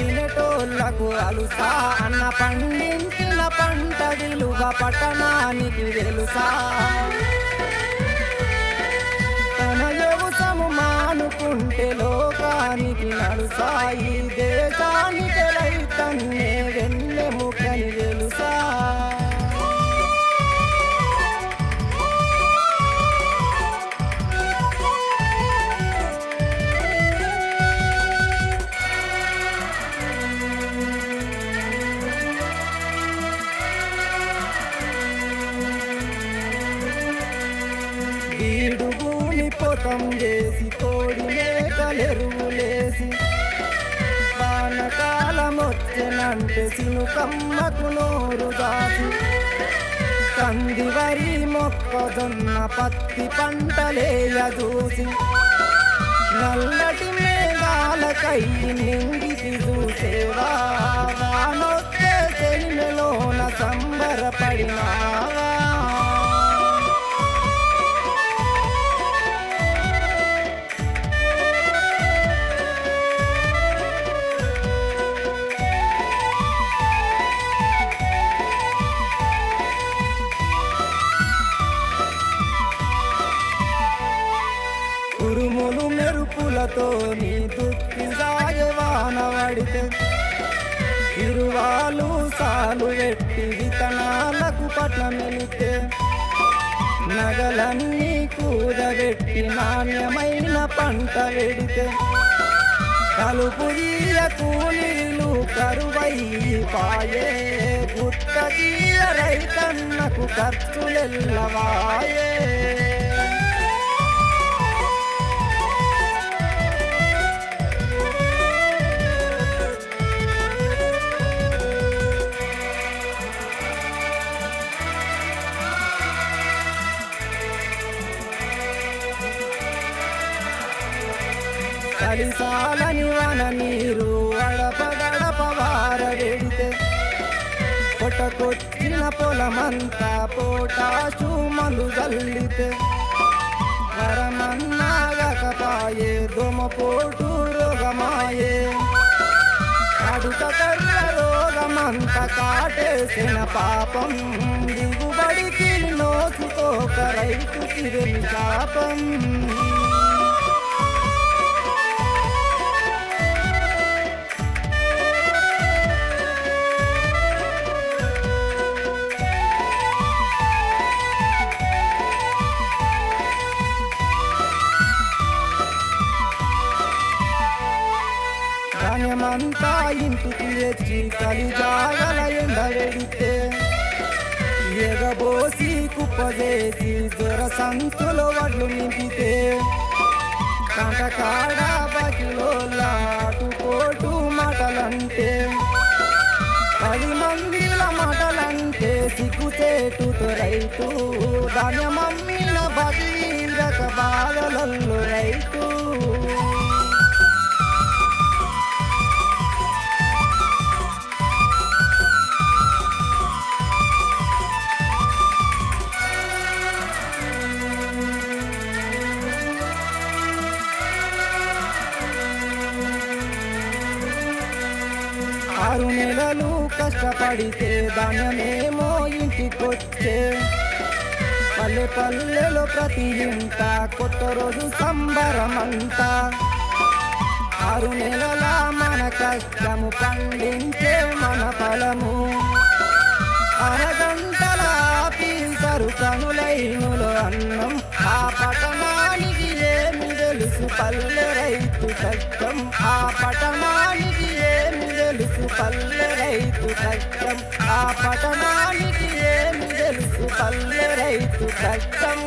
వినటోళ్ళకు అలుసా అన్న పండించిన పంట విలువ పట్టణానికి వెలుసా. తన వ్యవసము మానుకుంటే లోకానికి నడుసాయి దేశానికి రైతన్నే వీడు భూమి పొతం చేసి కోడి మేకలెరువులేసి. వానకాలం వచ్చెనంటే సినుకమ్మకు నోరు దాసి. కంది వరి మొక్కజొన్న పత్తి పంటలేయ చూసి నల్లటి మేఘాలకై నింగికి చూసేవా? వానొచ్చే చెలిమెలోన సంబరపడినా? ఉరుములు నీ దుక్కి వానవడితే పడితే ఇరువాలు సాలు ఎట్టి విత్తనాలకు పట్లమెలితే నగలన్నీ కూదబెట్టి నాణ్యమైన పంట వెడితే కలుపు తీయ కూలీలు కరువై పాయే గుత్త తీయ రైతన్నకు ఖర్చులెల్లవాయే. కలిసాలని వన నీరు అడప గడప పొట్టకొచ్చిన పొలమంతా పోటాసు మందు జల్లితే వరమన్నాగకపాయే దోమపోటు రోగమాయే. అడుక కర్ర రోగమంత కాటేసిన పాపం దిగుబడికి నోచుకోక రైతు తిరిగి శాపం అంతా ఇంటికి వచ్చి కలిజాగల ఎండ ఎగబోసి కుప్పజేసి దొర సంతులో వడ్లు నింపితే కంటకాడ బకిలో లాటుకోటు మాటలంటే పది మందిల మాటలంటే సిగ్గుచేటు రైతు ధాన్యమమ్మిన బదీరక బాధలల్లో రైతు నెలలు కష్టపడితే ధాన్యమేమో ఇంటికొచ్చే. పల్లె పల్లెలో ప్రతి ఇంట కొత్త రోజు సంబరమంతా. ఆరు నెలల మన కష్టము పండించే మన ఫలము. అరగంటల పీసరు కనులైనులో అన్నం ఆ పట్టణానికి ఏమి తెలుసు పల్లె రైతు కష్టం ఆ పట్టణానికి కష్టం ఆ పట్టణానికి ఏమి తెలుసు పల్లె రైతు కష్టం